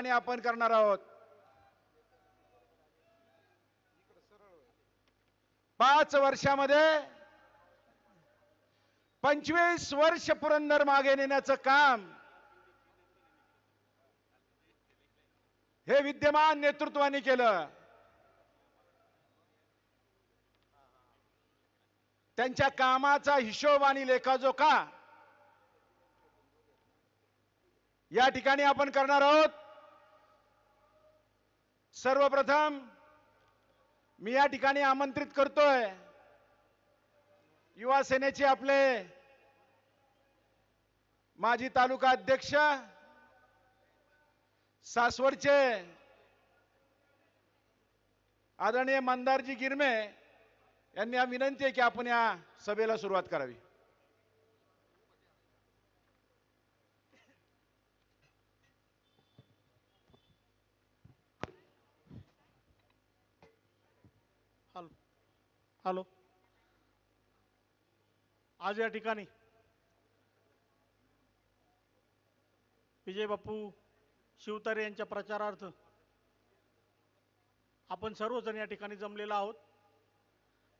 ठिकाणी आपण करणार आहोत. पाच वर्षामध्ये पंचवीस वर्ष पुरंदर मागे नेण्याचं काम हे विद्यमान नेतृत्वाने केलं. त्यांच्या कामाचा हिशोब आणि लेखाजोखा या ठिकाणी आपण करणार आहोत. सर्वप्रथम मी या ठिकाणी आमंत्रित करतोय युवा सेनेचे आपले माजी तालुका अध्यक्ष सासवडचे आदरणीय मंदारजी गिरमे यांनी विनंती आहे की आपण या सभेला सुरुवात करावी. हॅलो. आज या ठिकाणी विजय बापू शिवतारे यांच्या प्रचारार्थ आपण सर्वजण या ठिकाणी जमलेलो आहोत.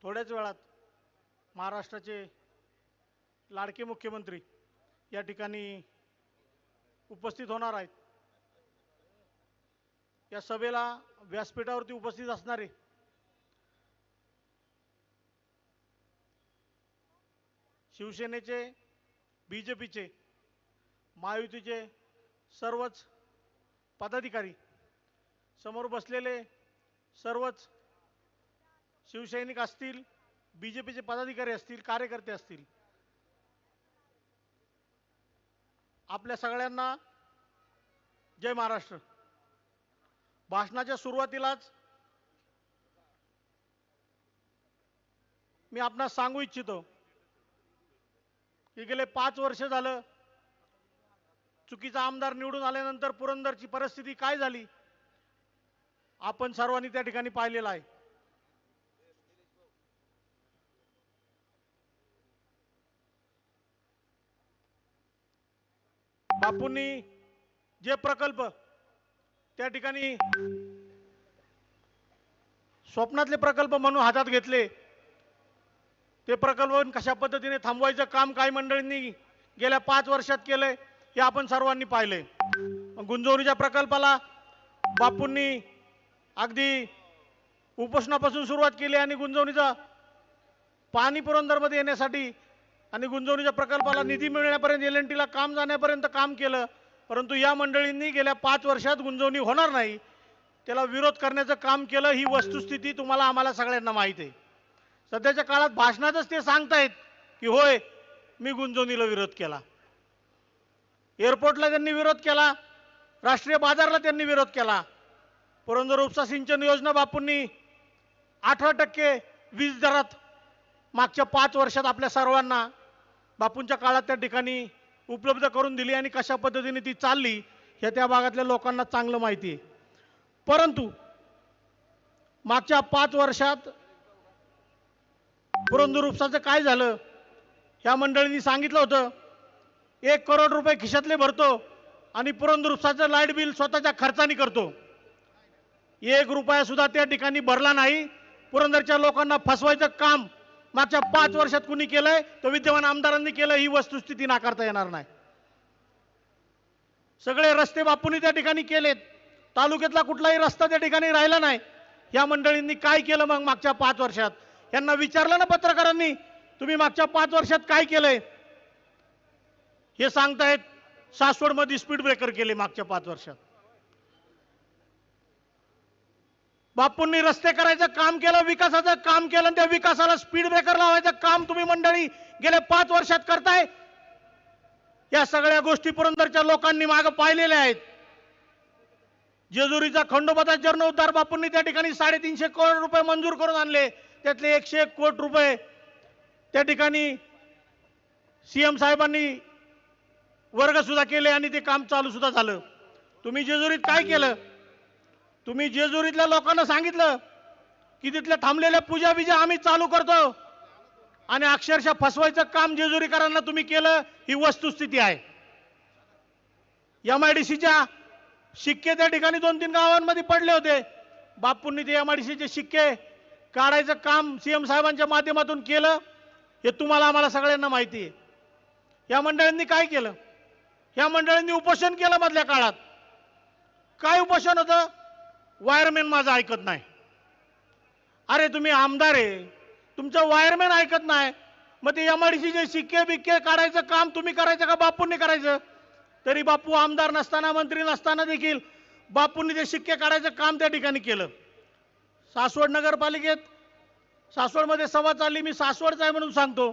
थोड्याच वेळात महाराष्ट्राचे लाडके मुख्यमंत्री या ठिकाणी उपस्थित होणार आहेत. या सभेला व्यासपीठावरती उपस्थित असणारे शिवसेनेचे बी जे पीचे महायुतीचे सर्वच पदाधिकारी समोर बसलेले सर्वच शिवसैनिक असतील बी जे पीचे पदाधिकारी असतील कार्यकर्ते असतील आपल्या सगळ्यांना जय महाराष्ट्र. भाषणाच्या सुरुवातीलाच मी आपणास सांगू इच्छितो की गेले पाच वर्ष झालं. चुकीचा आमदार निवडून आल्यानंतर पुरंदरची परिस्थिती काय झाली? आपण सर्वांनी त्या ठिकाणी पाहिलेलं आहे. बापूंनी जे प्रकल्प त्या ठिकाणी स्वप्नातले प्रकल्प म्हणून हातात घेतले ते प्रकल्प कशा पद्धतीने थांबवायचं काम काही मंडळींनी गेल्या पाच वर्षात केलंय हे आपण सर्वांनी पाहिलंय. मग गुंजवणीच्या प्रकल्पाला बापूंनी अगदी उपोषणापासून सुरुवात केली आणि गुंजवणीचा पाणी पुरंदरमध्ये येण्यासाठी आणि गुंजवणीच्या प्रकल्पाला निधी मिळण्यापर्यंत एल एन टीला काम जाण्यापर्यंत काम केलं. परंतु या मंडळींनी गेल्या पाच वर्षात गुंजवणी होणार नाही. त्याला विरोध करण्याचं काम केलं ही वस्तुस्थिती तुम्हाला आम्हाला सगळ्यांना माहीत आहे. सध्याच्या काळात भाषणातच ते सांगतायत की होय मी गुंजवणीला विरोध केला. एअरपोर्टला त्यांनी विरोध केला राष्ट्रीय बाजारला त्यांनी विरोध केला. पुरंदर उपसा सिंचन योजना बापूंनी अठरा टक्के वीज दरात मागच्या पाच वर्षात आपल्या सर्वांना बापूंच्या काळात त्या ठिकाणी उपलब्ध करून दिली आणि कशा पद्धतीने ती चालली हे त्या भागातल्या लोकांना चांगलं माहिती आहे. परंतु मागच्या पाच वर्षात पुरंदर उपसाचं काय झालं? ह्या मंडळींनी सांगितलं होतं एक करोड रुपये खिशातले भरतो आणि पुरंदर उपसाचं लाइट बिल स्वतःच्या खर्चाने करतो. एक रुपया सुद्धा त्या ठिकाणी भरला नाही. पुरंदरच्या लोकांना फसवायचं काम मागच्या पाच वर्षात कुणी केलंय तो विद्यमान आमदारांनी केलं ही वस्तुस्थिती नाकारता येणार नाही. सगळे रस्ते बापूंनी त्या ठिकाणी केलेत. तालुक्यातला कुठलाही रस्ता त्या ठिकाणी राहिला नाही. या मंडळींनी काय केलं मग मागच्या पाच वर्षात? यांना विचारलं ना पत्रकारांनी तुम्ही मागच्या पाच वर्षात काय केलंय? हे सांगतायत सासवडमध्ये स्पीड ब्रेकर केले मागच्या पाच वर्षात. बापूंनी रस्ते करायचं काम केलं विकासाचं काम केलं आणि त्या विकासाला स्पीड ब्रेकर लावायचं काम तुम्ही मंडळी गेल्या पाच वर्षात करताय. या सगळ्या गोष्टी पुरंदरच्या लोकांनी मागं पाहिलेल्या आहेत. जेजुरीचा खंडोबाचा जीर्णोद्धार बापूंनी त्या ठिकाणी साडेतीनशे करोड रुपये मंजूर करून आणले. त्यातले एकशे एक कोटी रुपये त्या ठिकाणी सीएम साहेबांनी वर्ग सुद्धा केले आणि ते काम चालू सुद्धा झालं. तुम्ही जेजुरीत काय केलं? तुम्ही जेजुरीतल्या लोकांना सांगितलं की तिथल्या थांबलेल्या पूजा बिजा आम्ही चालू करतो. आणि अक्षरशः फसवायचं काम जेजुरीकरांना तुम्ही केलं ही वस्तुस्थिती आहे. एम आय डी सीच्या शिक्के त्या ठिकाणी दोन तीन गावांमध्ये पडले होते. बापूंनी ते एम आय डी सीचे शिक्के काढायचं काम सीएम साहेबांच्या माध्यमातून केलं हे तुम्हाला आम्हाला सगळ्यांना माहिती आहे. या मंडळींनी काय केलं? या मंडळींनी उपोषण केलं मधल्या काळात. काय उपोषण होतं? वायरमॅन माझं ऐकत नाही. अरे तुम्ही आमदार आहे. तुमचं वायरमॅन ऐकत नाही. मग ते एम आय डीचे जे शिक्के बिक्के काढायचं काम तुम्ही करायचं का बापूंनी करायचं? तरी बापू आमदार नसताना मंत्री नसताना देखील बापूंनी ते शिक्के काढायचं काम त्या ठिकाणी केलं. सासवड नगरपालिकेत. सासवडमध्ये सभा चालली मी सासवडचा आहे म्हणून सांगतो.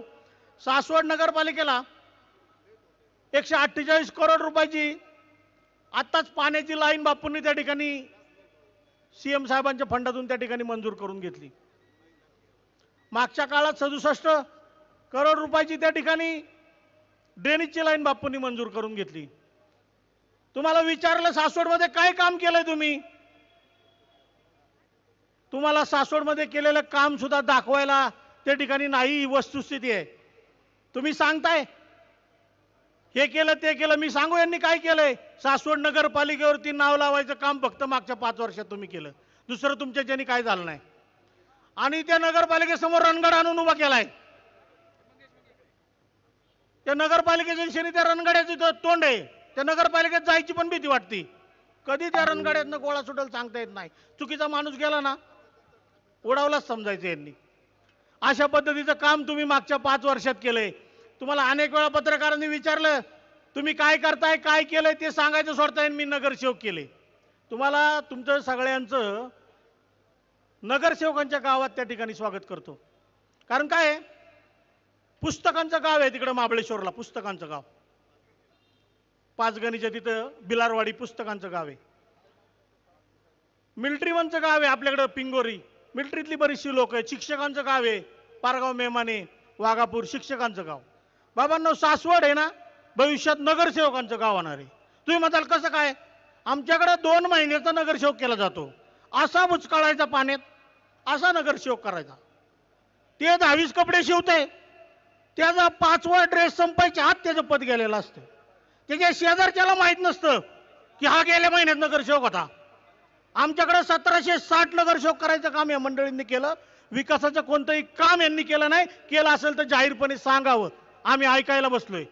सासवड नगरपालिकेला एकशे अठ्ठेचाळीस करोड रुपयाची आत्ताच पाण्याची लाईन बापूंनी त्या ठिकाणी सीएम साहेबांच्या फंडातून त्या ठिकाणी मंजूर करून घेतली. मागच्या काळात सदुसष्ट करोड रुपयाची त्या ठिकाणी ड्रेनेजची लाईन बापूंनी मंजूर करून घेतली. तुम्हाला विचारलं सासवडमध्ये काय काम केलंय तुम्ही? तुम्हाला सासवडमध्ये केलेलं काम सुद्धा दाखवायला त्या ठिकाणी नाही ही वस्तुस्थिती आहे. तुम्ही सांगताय? हे केलं ते केलं मी सांगू यांनी काय केलंय? सासवड नगरपालिकेवरती नाव लावायचं काम फक्त मागच्या पाच वर्षात तुम्ही केलं. दुसरं तुमच्या ज्यांनी काय झालं नाही. आणि त्या नगरपालिकेसमोर रणगड आणून उभा केलाय. त्या नगरपालिकेच्या दिशेने त्या रणगाड्याचं तोंड आहे. त्या नगरपालिकेत जायची पण भीती वाटते. कधी त्या रणगाड्यातनं गोळा सुटेल सांगता येत नाही. चुकीचा माणूस गेला ना उडावलाच समजायचं यांनी. अशा पद्धतीचं काम तुम्ही मागच्या पाच वर्षात केलंय. तुम्हाला अनेक वेळा पत्रकारांनी विचारलं तुम्ही काय करताय काय केलंय? ते सांगायचं सोडताय मी नगरसेवक केले. तुम्हाला तुमचं सगळ्यांचं नगरसेवकांच्या गावात त्या ठिकाणी स्वागत करतो. कारण काय पुस्तकांचं गाव आहे तिकडं महाबळेश्वरला पुस्तकांचं गाव. पाचगणीच्या तिथं बिलारवाडी पुस्तकांचं गाव आहे. मिल्ट्रीवनचं गाव आहे आपल्याकडं पिंगोरी. मिलिटरीतली बरीचशी लोक आहेत. शिक्षकांचं गाव आहे. पारगाव मेमाने वाघापूर शिक्षकांचं गाव. बाबांनो सासवड आहे ना भविष्यात नगरसेवकांचं गाव होणार आहे. तुम्ही म्हणाल कसं काय? आमच्याकडे दोन महिन्याचा नगरसेवक केला जातो. असा बुचकाळायचा पाण्यात असा नगरसेवक करायचा. ते दहावीस कपडे शिवते त्याचा पाचवा ड्रेस संपायच्या आत त्याचं पद गेलेलं असतं. त्याच्या शेजारच्याला माहीत नसतं की हा गेल्या महिन्यात नगरसेवक होता. आमच्याकडे सतराशे साठ नगरसेवक करायचं काम या मंडळींनी केलं. विकासाचं कोणतंही काम यांनी केलं नाही. केलं असेल तर जाहीरपणे सांगावं. आम्ही ऐकायला बसलोय.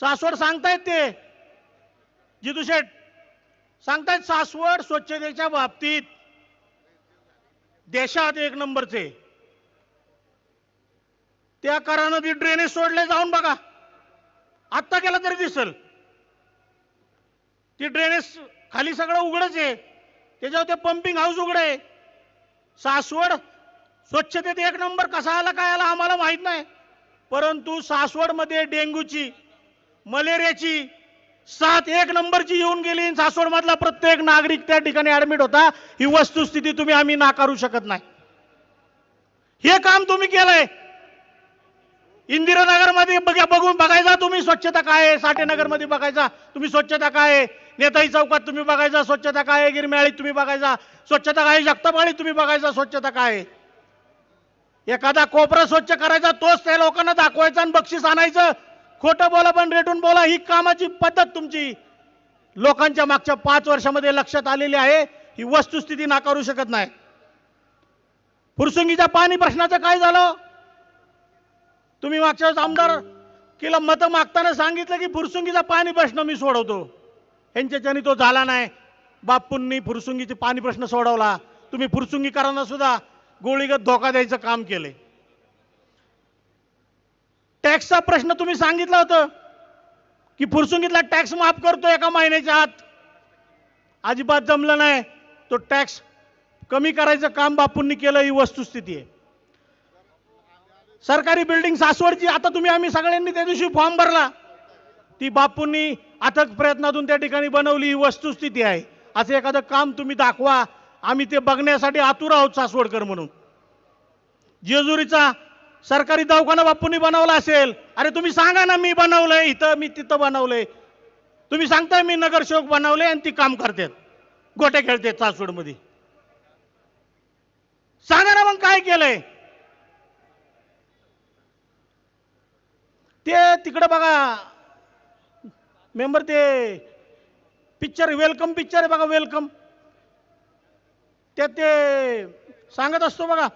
सासवड सांगतायत ते. जितू शेठ सांगतायत सासवड स्वच्छतेच्या बाबतीत देशात एक नंबरचे. त्या करानं ती ड्रेनेज सोडले जाऊन बघा. आत्ता केलं तरी दिसल. ती ड्रेनेज खाली सगळं उघडच आहे. त्याच्यावर ते पंपिंग हाऊस उघड आहे सासवड स्वच्छतेत एक नंबर कसा आला काय आला आम्हाला माहीत नाही. परंतु सासवडमध्ये डेंग्यूची मलेरियाची सात एक नंबरची येऊन गेली सासवडमधला प्रत्येक नागरिक त्या ठिकाणी ऍडमिट होता. ही वस्तुस्थिती तुम्ही आम्ही नाकारू शकत नाही. हे काम तुम्ही केलंय. इंदिरानगरमध्ये बघा बघून बघायचा तुम्ही स्वच्छता काय आहे साठेनगरमध्ये बघायचा. तुम्ही स्वच्छता काय आहे? नेताजी चौकात तुम्ही बघायचा स्वच्छता काय आहे? गिरमेळीत तुम्ही बघायचा. स्वच्छता काय आहे? तुम्ही बघायचा स्वच्छता काय एखादा कोपरा स्वच्छ करायचा तोच त्या लोकांना दाखवायचा आणि बक्षीस आणायचं. खोटं बोला पण रेटून बोला ही कामाची पद्धत तुमची. लोकांच्या मागच्या पाच वर्षामध्ये लक्षात आलेली आहे ही वस्तुस्थिती नाकारू शकत नाही. फुरसुंगीच्या पाणी प्रश्नाचं काय झालं? तुम्ही मागच्या वेळेस आमदार किला मतं मागताना सांगितलं की फुरसुंगीचा पाणी प्रश्न मी सोडवतो. यांच्याच्याने तो झाला नाही. बापूंनी फुरसुंगीचे पाणी प्रश्न सोडवला. तुम्ही फुरसुंगीकरांना सुद्धा गोळीगत धोका द्यायचं काम केलंय टॅक्सचा प्रश्न तुम्ही सांगितलं होतं की फुरसुंगीतला टॅक्स माफ करतो एका महिन्याच्या आत. अजिबात जमलं नाही. तो टॅक्स कमी करायचं काम बापूंनी केलं ही वस्तुस्थिती आहे. सरकारी बिल्डिंग सासवडची आता तुम्ही आम्ही सगळ्यांनी त्या दिवशी फॉर्म भरला. ती बापूंनी अथक प्रयत्नातून त्या ठिकाणी बनवली ही वस्तुस्थिती आहे. असं एखादं काम तुम्ही दाखवा. आम्ही ते बघण्यासाठी आतुर आहोत सासवडकर म्हणून. जेजुरीचा सरकारी दवाखाना बापूंनी बनवला असेल. अरे तुम्ही सांगा ना मी बनवलंय. इथं मी तिथं बनवलंय. तुम्ही सांगताय मी नगरसेवक बनवले आणि ती काम करतात गोट्या खेळतात सासवडमध्ये. सांगा ना मग काय केलंय? ते तिकडं बघा मेंबर ते पिक्चर वेलकम पिक्चर आहे बघा वेलकम त्यात ते सांगत असतो बघा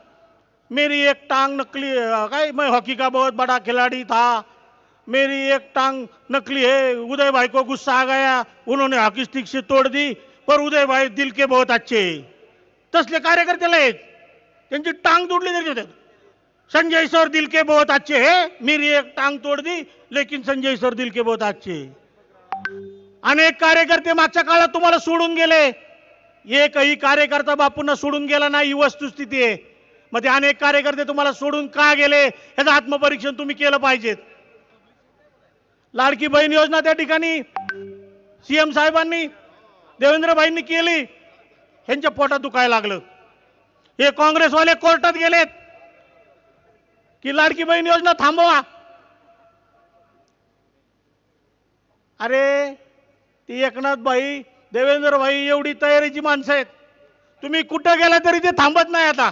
मेरी एक टांग नकली काय मैं हॉकी का बहुत बड़ा खिलाड़ी था. मेरी एक टांग नकली है उदय भाई को गुस्सा आ गया उन्होंने हॉकी स्टिक से तोड़ दी पर उदय भाई दिल के बहुत अच्छे तसले कार्यकर्त्याला आहेत. त्यांची टांग तोडली तरी होते संजय सर दिल के बहुत अच्छे है मेरी एक टांग तोड़ दी लेकिन संजय सर दिल के बहुत अच्छे है. अनेक कार्यकर्ते मागच्या काळात तुम्हाला सोडून गेले. एकही कार्यकर्ता बापूंना सोडून गेला नाही ही वस्तुस्थिती आहे. मग ते अनेक कार्यकर्ते तुम्हाला सोडून का गेले? याचं आत्मपरीक्षण तुम्ही केलं पाहिजेत. लाडकी बहीण योजना त्या ठिकाणी सीएम साहेबांनी देवेंद्रभाईंनी केली. ह्यांच्या पोटात दुखायला लागलं. हे काँग्रेसवाले कोर्टात गेलेत. की लाडकी बहीण योजना थांबवा. अरे ती एकनाथ भाई एवढी तयारीची माणसं आहेत. तुम्ही कुठं गेला तरी ते थांबत नाही आता.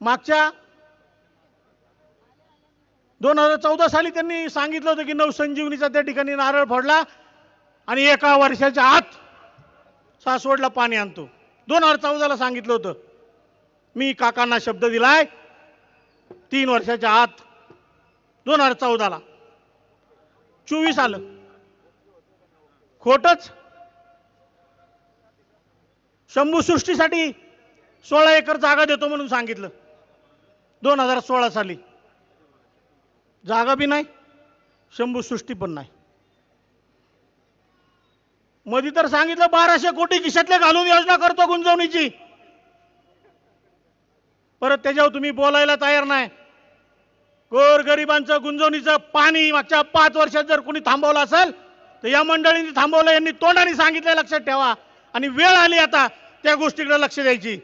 मागच्या दोन हजार चौदा साली त्यांनी सांगितलं होतं की नवसंजीवनीचा त्या ठिकाणी नारळ फोडला आणि एका वर्षाच्या आत सासवडला पाणी आणतो. दोन हजार चौदाला सांगितलं होतं. मी काकांना शब्द दिलाय तीन वर्षाच्या आत दोन हजार चौदाला. चोवीस आलं. खोटच. शंभूसृष्टीसाठी सोळा एकर जागा देतो म्हणून सांगितलं. दोन हजार सोळा साली. जागा बी नाही शंभूसृष्टी पण नाही. मध्ये तर सांगितलं बाराशे कोटी खिशातले घालून योजना करतो गुंजवणीची. परत त्याच्यावर तुम्ही बोलायला तयार नाही. गोर गरिबांचं गुंजवणीचं पाणी मागच्या पाच वर्षात जर कोणी थांबवलं असेल तर या मंडळींनी थांबवलं यांनी तोंडाने सांगितलं लक्षात ठेवा. आणि वेळ आली आता त्या गोष्टीकडे लक्ष द्यायची.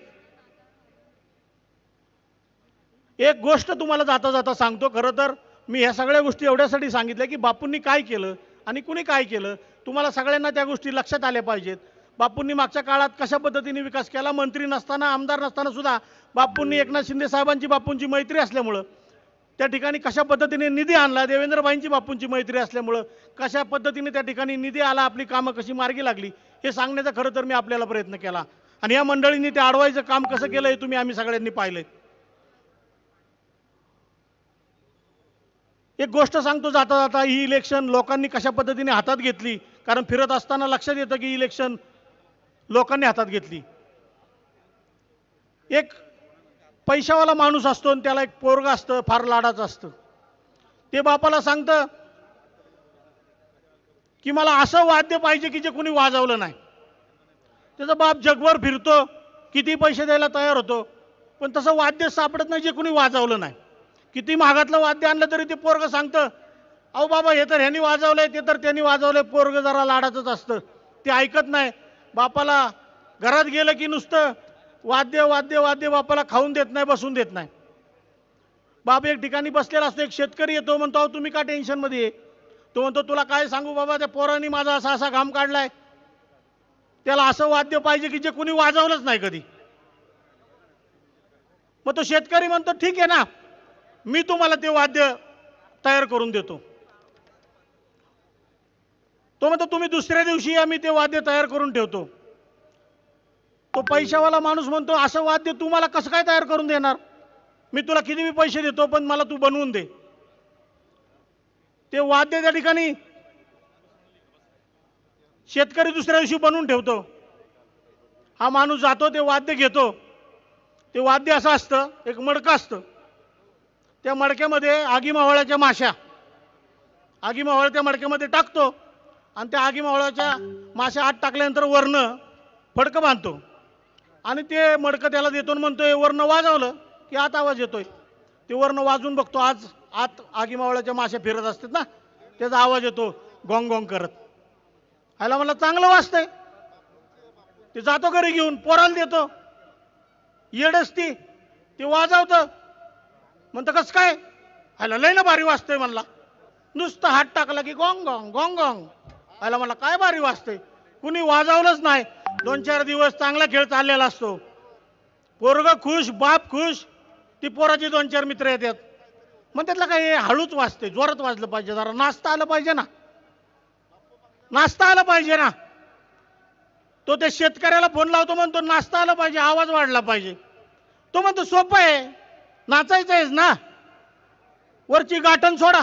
एक गोष्ट तुम्हाला जाता जाता सांगतो खरं तर मी ह्या सगळ्या गोष्टी एवढ्यासाठी सांगितल्या की बापूंनी काय केलं आणि कुणी काय केलं तुम्हाला सगळ्यांना त्या गोष्टी लक्षात आल्या पाहिजेत. बापूंनी मागच्या काळात कशा पद्धतीने विकास केला? मंत्री नसताना आमदार नसताना सुद्धा बापूंनी एकनाथ शिंदे साहेबांची बापूंची मैत्री असल्यामुळं त्या ठिकाणी कशा पद्धतीने निधी आणला? देवेंद्रभाईंची बापूंची मैत्री असल्यामुळं कशा पद्धतीने त्या ठिकाणी निधी आला? आपली कामं कशी मार्गी लागली? हे सांगण्याचा खरं तर मी आपल्याला प्रयत्न केला. आणि या मंडळींनी ते अडवायचं काम कसं केलं हे तुम्ही आम्ही सगळ्यांनी पाहिलंय. एक गोष्ट सांगतो जाता जाता ही इलेक्शन लोकांनी कशा पद्धतीने हातात घेतली? कारण फिरत असताना लक्षात येतं की इलेक्शन लोकांनी हातात घेतली. एक पैशावाला माणूस असतो आणि त्याला एक पोरग असतं फार लाडाचं असतं. ते बापाला सांगतं की मला असं वाद्य पाहिजे की जे कोणी वाजवलं नाही. त्याचा बाप जगभर फिरतो किती पैसे द्यायला तयार होतो पण तसं वाद्य सापडत नाही जे कोणी वाजवलं नाही. किती महागातलं वाद्य आणलं तरी ते पोरग सांगतं अहो बाबा हे तर ह्यांनी वाजवलंय ते तर त्यांनी वाजवलंय पोरग जरा लाडाचंच असतं. ते ऐकत नाही बापाला घरात गेलं की नुसतं वाद्य वाद्य वाद्य बापाला खाऊन देत नाही बसून देत नाही. बाप एक ठिकाणी बसलेला असतो एक शेतकरी येतो म्हणतो अहो तुम्ही का टेन्शनमध्ये ये तो म्हणतो तुला काय सांगू बाबा त्या पोरांनी माझा असा असा घाम काढलाय. त्याला असं वाद्य पाहिजे की जे कुणी वाजवलंच नाही कधी. मग तो शेतकरी म्हणतो ठीक आहे ना मी तुम्हाला ते वाद्य तयार करून देतो. तो म्हणतो तुम्ही दुसऱ्या दिवशी आम्ही ते वाद्य तयार करून ठेवतो. तो पैशावाला माणूस म्हणतो असं वाद्य तू मला कसं काय तयार करून देणार? मी तुला किती बी पैसे देतो पण मला तू बनवून दे. ते वाद्य त्या ठिकाणी शेतकरी दुसऱ्या दिवशी बनवून ठेवतो. हा माणूस जातो ते वाद्य घेतो. ते वाद्य असं असतं एक मडकं असतं. त्या मडक्यामध्ये आगी मावळ्याच्या माश्या. आगी मावळ त्या मडक्यामध्ये टाकतो. आणि त्या आगी मासे आत टाकल्यानंतर वरनं फडकं बांधतो. आणि ते मडकं त्याला देतो म्हणतोय वर्ण वाजवलं की आत आवाज येतोय. ते वर्ण वाजून बघतो आज आत आगी मावळ्याच्या माश्या फिरत असतात ना त्याचा आवाज येतो गोंग गोंग करत. ह्याला मला चांगलं वाजतंय. ते जातो घरी घेऊन पोराला देतो. येडच ती ते वाजवतं. म्हणतं कसं काय? ह्याला लय ना भारी वाजतंय म्हणला. नुसतं हात टाकला की गोंग गोंग गोंग गोंग. ह्याला मला काय भारी वाजते कुणी वाजवलंच नाही. दोन चार दिवस चांगला खेळ चाललेला असतो. पोरग खुश बाप खुश ती पोराचे दोन चार मित्र येतात. मग त्यातलं काही हळूच वाजते जोरात वाजलं पाहिजे जरा नाचता आलं पाहिजे ना. नाचता आलं पाहिजे ना. तो त्या शेतकऱ्याला फोन लावतो म्हणतो नाचता आलं पाहिजे आवाज वाढला पाहिजे. तो म्हणतो सोपं आहे नाचायचं आहेच ना. वरची गाठण सोडा.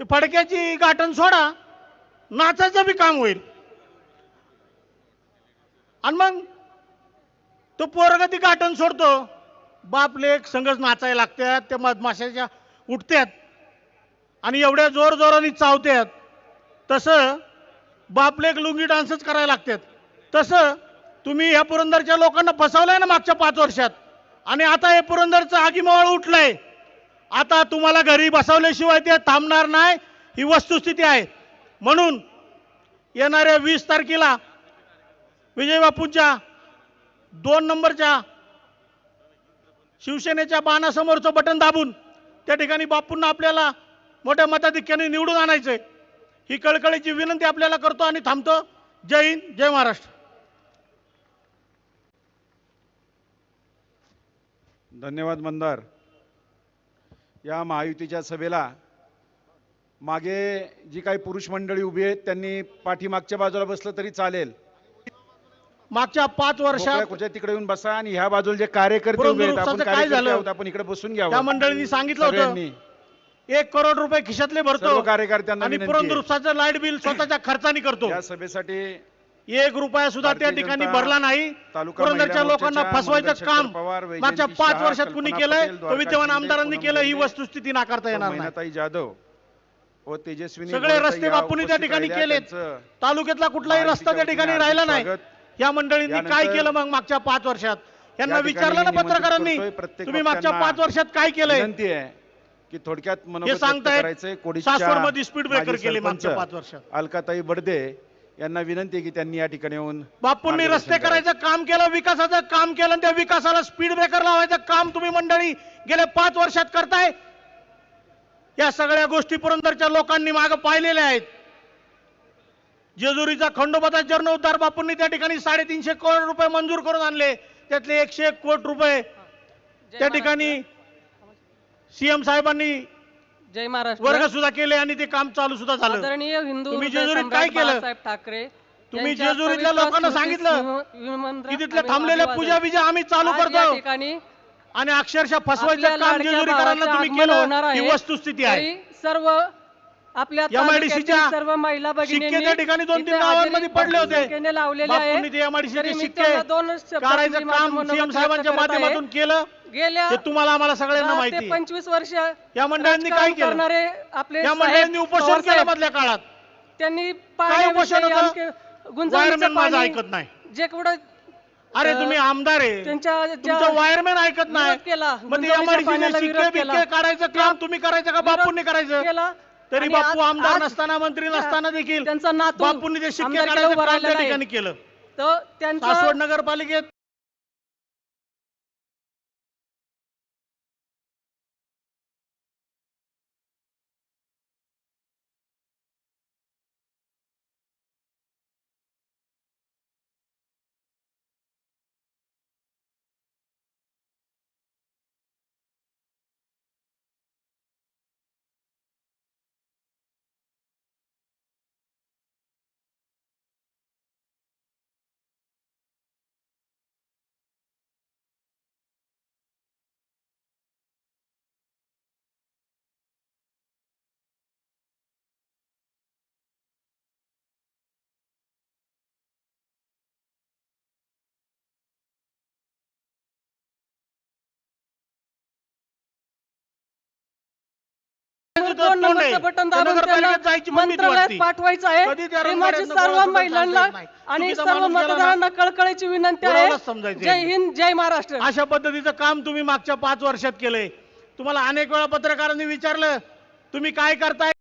ती फडक्याची गाठण सोडा नाचायचं बी काम होईल. आणि मग तो पोरग ती गाठण सोडतो. बाप लेक संगच नाचायला लागतात त्या मधमाशाच्या उठत्यात आणि एवढ्या जोर जोराने चावतात तसं बापले एक लुंगी डान्सच करायला लागतात. तसं तुम्ही ह्या पुरंदरच्या लोकांना फसवलंय ना मागच्या पाच वर्षात? आणि आता हे पुरंदरचं आगीमावळ उठलंय. आता तुम्हाला घरी बसवल्याशिवाय ते थांबणार नाही. ही वस्तुस्थिती आहे. म्हणून येणाऱ्या वीस तारखेला विजय बापूंच्या दोन नंबरच्या शिवसेनेच्या बाणासमोरचं बटन दाबून त्या ठिकाणी बापूंना आपल्याला मोठ्या मताधिक्याने निवडून आणायचंय. ही कळकळीची विनंती आपल्याला करतो आणि थांबतो. जय हिंद जय महाराष्ट्र. धन्यवाद मंदार. या महायुतीच्या सभेला मागे जी काही पुरुष मंडळी उभी आहेत त्यांनी पाठीमागच्या बाजूला बसलं तरी चालेल. मागच्या पाच वर्षात खुर्च्या तिकडे येऊन बसा आणि ह्या बाजूला जे कार्यकर्ते उभे आहेत आपण काय झालं? आपण इकडे बसून त्या घ्यावं मंडळींनी सांगितलं होतं. एक करोड रुपये खिशातले भरतो कार्यकर्त्यांना आणि लाइट बिल स्वतःच्या खर्चाने करतो. या सभेसाठी एक रुपया सुद्धा त्या ठिकाणी भरला नाही. पुरंदरच्या लोकांना फसवायचं काम. मागच्या पाच वर्षात कुणी केलंय? तो विद्यमान आमदारांनी केलं ही वस्तुस्थिती नाकारता येणार नाही. जाधव व तेजस्विनी सगळे रस्ते बापूंनी त्या ठिकाणी. केलेत. तालुक्यातला कुठलाही रस्ता त्या ठिकाणी राहिला नाही. या मंडळींनी काय केलं मग मागच्या पाच वर्षात? यांना विचारलं ना पत्रकारांनी? तुम्ही मागच्या पाच वर्षात काय केलंय? की थोडक्यात हे कोडीच्या सासवडमध्ये स्पीड ब्रेकर केले मागच्या पाच वर्षात. अलकाताई बडदे यांना विनंती आहे की त्यांनी या ठिकाणी येऊन बापूंनी रस्ते करायचं काम केलं विकासाचं काम केलं आणि त्या विकासाला स्पीड ब्रेकर लावायचं काम तुम्ही मंडळी गेल्या पाच वर्षात करताय. या सगळ्या गोष्टी पुरंदरच्या लोकांनी मागे पाहिलेल्या आहेत. जेजुरीचा खंडोबाचा जीर्णोद्धार बापूंनी त्या ठिकाणी साडेतीनशे करोड रुपये मंजूर करून आणले. त्यातले एकशे एक कोटी रुपये त्या ठिकाणी सीएम साहेबांनी जय महाराष्ट्र वर्ग सुद्धा केले आणि ते काम चालू सुद्धा झालं आदरणीय हिंदू तुम्ही हृदय जेजुरीत सम्राट काय केलं? बाळासाहेब ठाकरे तुम्ही यांच्या जेजुरीतल्या पवित्र लोकांना स्मृतीस सांगितलं विम- की तिथले आम्ही थांबलेले अभिवादन. पूजा बिजा आम्ही चालू आज या करतो ठिकाणी आणि अक्षरशः फसवायचं आपल्या काम लाडक्या जेजुरीकरांना भावाचं तुम्ही आगमन होणार केलं ही आहे. वस्तुस्थिती आहे तरी सर्व आपल्या तालुक्यातील सर्व महिला भगिनींनी त्या ठिकाणी दोन तीन इथे गावांमध्ये हजेरी पडले होते. संख्येने लावलेले आहे बापूंनी ते एमआयडीसीचे तरी मी शिक्के त्यांना दोन शब्द काढायचं तुम्ही माझं काम मनोगत सीएम व्यक्त साहेबांच्या करत आहे. माध्यमातून केलं गेल्या तुम्हाला आम्हाला सगळ्यांना दहा माहिती आहे. पंचवीस वर्ष या मंडळांनी काय राजकारण केलं करणारे आपले या साहेब मंडळांनी उपोषण केलं मधल्या काळात त्यांनी काय पाण्याविषयी उपोषण होतं? वायरमॅन माझं पाणी ऐकत नाही जे कुठं अरे अं, तुम्ही आमदार आहे त्यांच्या तुमचं ज्या वायरमॅन ऐकत नाही केला, मग ते गुंजवणीच्या एमआयडीसीचे पाण्याला शिक्के विरोध केला. बिक्के काढायचं काम तुम्ही करायचं का विरोध बापूंनी करायचं केला तरी आणि बापू आज- आमदार आज नसताना मंत्री नसताना देखील त्यांचा नातू बापूंनी ते शिक्के आमदारकीला काढायचं उभा काम राहिला त्या नाही. ठिकाणी केलं तर त्यांचा सासवड नगरपालिकेत दोन नंबरचं बटन दाबून. मंत्रालयात पाठवायचं आहे. हे माझी सर्व महिलांना. आणि सर्व मतदारांना कळकळीची विनंती आहे. जय. हिंद जय महाराष्ट्र. अशा पद्धतीचं काम तुम्ही मागच्या पाच वर्षात केलंय. तुम्हाला अनेक वेळा पत्रकारांनी विचारलं तुम्ही काय करताय?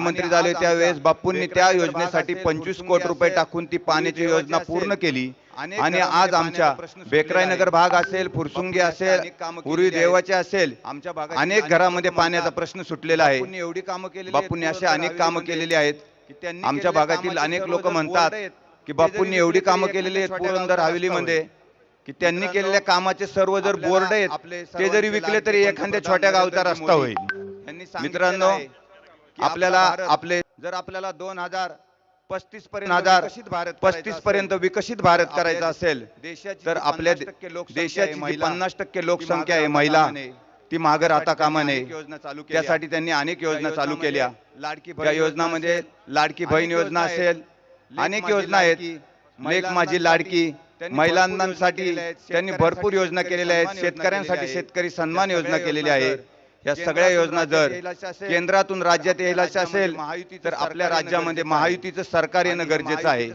मुख्यमंत्री झाले त्यावेळेस बापूंनी त्या योजनेसाठी पंचवीस कोटी रुपये टाकून ती पाण्याची योजना पूर्ण केली. आणि आज आमच्या बेकराई नगर भाग असेल फुरसुंगी असेल उरी देवाचे असेल आमच्या भागात अनेक घरामध्ये पाण्याचा प्रश्न सुटलेला आहे. एवढी कामं केलेली बापूंनी असे अनेक कामं केलेली आहेत आमच्या भागातील अनेक लोक म्हणतात की बापूंनी एवढी कामं केलेली आहेत पुरंदर हवेलीमध्ये की त्यांनी केलेल्या कामाचे सर्व जर बोर्ड आहेत ते जरी विकले तरी एखाद्या छोट्या गावचा रस्ता होईल. मित्रांनो आपल्याला आपला जर आपल्याला दोन हजार पस्तीस पर्यंत हजार विकसित भारत पस्तीस पर्यंत विकसित भारत करायचा असेल तर आपल्या 50% लोकसंख्या आहे, देशाची पन्नास टक्के लोकसंख्या आहे महिला. ती मागे राहता कामा नये अनेक योजना चालू केल्या. त्यासाठी त्यांनी अनेक योजना चालू केल्या लाडकी त्या बहीण योजनामध्ये लाडकी बहीण योजना. असेल अनेक योजना आहेत लेख माझी लाडकी महिलांसाठी योजना. त्यांनी भरपूर योजना केलेल्या आहेत योजना शेतकऱ्यांसाठी. शेतकरी सन्मान योजना योजना आहेत जर या सगळ्या योजना जर केंद्रातून राज्यात आपल्या यायला राज्यामध्ये असेल तर आपल्या राज्यामध्ये. महायुतीचं सरकार येणं गरजेचं आहे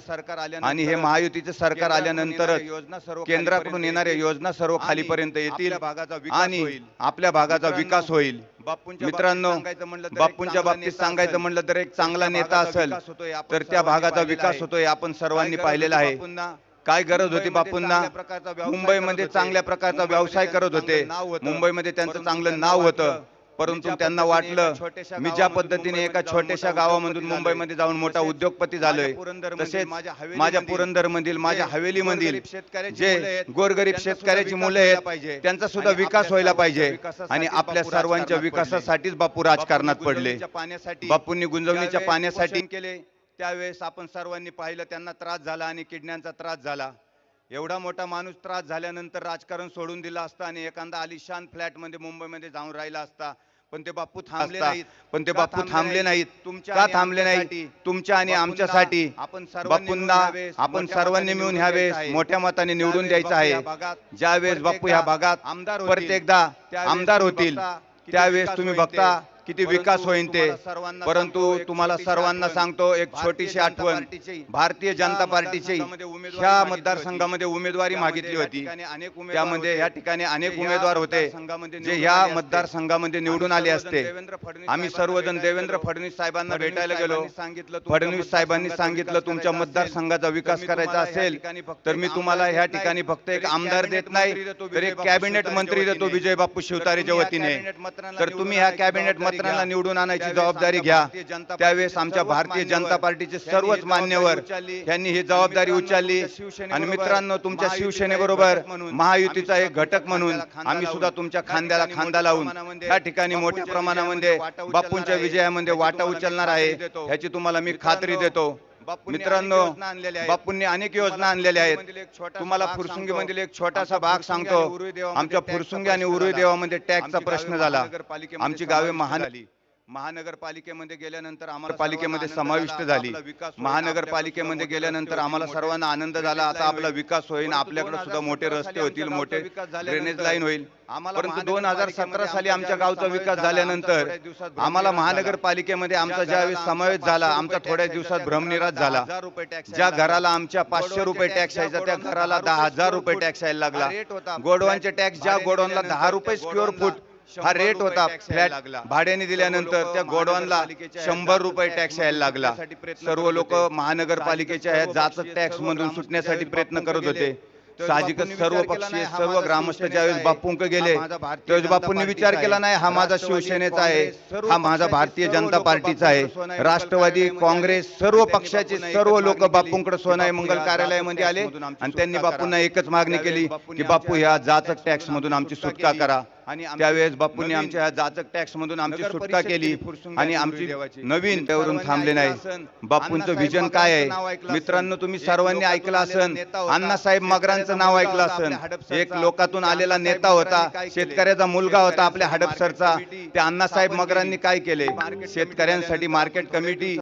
आणि हे महायुतीचं सरकार आल्यानंतरच येणाऱ्या योजना सर्व केंद्राकडून येणाऱ्या. योजना सर्व खालीपर्यंत येतील आणि. आपल्या भागाचा विकास होईल बापूंच्या मित्रांनो बापूंच्या बाबतीत सांगायचं. म्हणलं तर एक चांगला नेता असेल तर त्या भागाचा विकास. होतोय आपण सर्वांनी पाहिलेला आहे? काय गरज होती बापूंना मुंबईमध्ये. चांगल्या प्रकारचा व्यवसाय करत होते. मुंबईमध्ये त्यांचं चांगलं नाव होतं परंतु त्यांना वाटलं मी ज्या पद्धतीने एका छोट्याशा गावामधून उद्योगपती मुंबईमध्ये जाऊन मोठा उद्योगपती झालोय तसेच माझ्या माझ्या पुरंदरमधील माझ्या गोरगरीब शेतकऱ्याची जे गोरगरीब शेतकऱ्याची मुलं आहेत पाहिजे. त्यांचा सुद्धा विकास व्हायला पाहिजे आणि आपल्या सर्वांच्या. विकासासाठीच बापू राजकारणात पडले बापूंनी गुंजवणीच्या पाण्यासाठी केले त्यावेळेस आपण सर्वांनी पाहिलं त्यांना त्रास झाला आणि किडण्यांचा त्रास झाला. एवढा मोठा माणूस त्रास झाल्यानंतर राजकारण सोडून दिलं असतं आणि एखादा आलिशान फ्लॅटमध्ये मुंबईमध्ये जाऊन राहिला असता. पण ते बापू थांबले. नाहीत. पण ते बापू थांबले नाहीत? तुमच्या थांबले आमच्यासाठी? तुमच्या आणि आमच्यासाठी? आपण बापूंना आपण सर्वांनी मिळून द्यायचं आहे. मोठ्या मताने निवडून द्यायचं आहे. ज्यावेळेस बापू ह्या भागात आमदार प्रत्येकदा आमदार होतील. त्यावेळेस तुम्ही. बघता किती विकास होईल ते. परंतु तुम्हाला सर्वांना. सांगतो एक छोटीशी आठवण. भारतीय जनता पार्टीची ह्या मागितली मतदारसंघामध्ये उमेदवारी मागितली होती. त्यामध्ये होते. या ठिकाणी अनेक उमेदवार होते जे ह्या. मतदारसंघामध्ये निवडून आले असते. आम्ही साहेबांना सर्वजण भेटायला देवेंद्र गेलो. फडणवीस साहेबांना भेटायला गेलो. सांगितलं फडणवीस साहेबांनी सांगितलं तुमच्या मतदारसंघाचा विकास करायचा असेल तर मी तुम्हाला ह्या ठिकाणी फक्त एक आमदार देत नाही तर एक कॅबिनेट मंत्री देतो विजय बापू शिवतारेच्या वतीने तर तुम्ही ह्या कॅबिनेट मंत्र्यांना निवडून आणायची जबाबदारी घ्या. त्यावेळेस आमच्या भारतीय जनता पार्टीचे सर्वच मान्यवर यांनी ही जबाबदारी उचलली. आणि मित्रांनो तुमच्या शिवसेनेबरोबर महायुतीचा एक घटक म्हणून आम्ही सुद्धा तुमच्या खांद्याला खांदा लावून या ठिकाणी मोठ्या प्रमाणामध्ये बापूंच्या विजयामध्ये वाटा उचलणार आहे ह्याची तुम्हाला मी खात्री देतो. मित्रांनो बापूंनी अनेक योजना आणलेल्या आहेत. तुम्हाला फुरसुंगीमधील एक छोटासा भाग सांगतो. आमच्या फुरसुंगी आणि उरुई देवामध्ये टॅक्सचा प्रश्न झाला. आमची गावे महान महानगरपालिकेमध्ये गेल्यानंतर आम्हाला पालिकेमध्ये समाविष्ट झाला. महानगरपालिकेमध्ये गेल्यानंतर आम्हाला सर्वांना आनंद झाला आता आपला विकास होईल आपल्याकडे सुद्धा मोठे 2017 रस्ते होतील मोठे ड्रेनेज लाईन होईल परंतु दोन हजार सतरा साली आमच्या गावचा विकास झाला. झाल्यानंतर आम्हाला. महानगरपालिकेमध्ये आमचा ज्या ज्यावेळेस समावेश झाला 500 आमचा थोड्या दिवसात त्या झाला घराला 1000 रुपये टॅक्स ज्या घराला. आमच्या पाचशे रुपये टॅक्स यायचा त्या घराला 10 दहा हजार रुपये टॅक्स यायला लागला. गोडवांचे टॅक्स ज्या गोडाऊनला दहा रुपये स्क्वेअर फूट हा रेट 100 होता फ्लॅट. भाड्याने दिल्यानंतर त्या ह्या शंभर रुपये टॅक्स यायला लागला सर्व लोक. महानगरपालिकेच्या ह्या जाचक टॅक्स मधून सुटण्यासाठी प्रयत्न करत. होते साहजिकच सर्व पक्षीय सर्व ग्रामस्थ ज्यावेळेस. बापूंक गेले त्यावेळेस बापूंनी विचार केला. नाही हा माझा शिवसेनेचा आहे हा माझा भारतीय जनता पार्टीचा आहे राष्ट्रवादी काँग्रेस. सर्व पक्षाचे सर्व लोक बापूंकडे सोनाई मंगल कार्यालयामध्ये आले आणि त्यांनी बापूंना. एकच मागणी केली की बापू ह्या जाचक टॅक्स मधून आमची सुटका. करा आणि त्यावेळेस बापूंनी आमच्या ह्या जाचक टॅक्स मधून आमची सुटका केली आणि आमची. नवीन त्यावरून थांबले नाही. बापूंचं विजन काय आहे मित्रांनो. तुम्ही सर्वांनी ऐकलं असन. अण्णासाहेब मगरांचं नाव ऐकलं असन. एक लोकातून आलेला नेता होता? शेतकऱ्याचा मुलगा होता आपल्या हडपसरचा त्या अण्णासाहेब मगरांनी. काय केले शेतकऱ्यांसाठी मार्केट कमिटी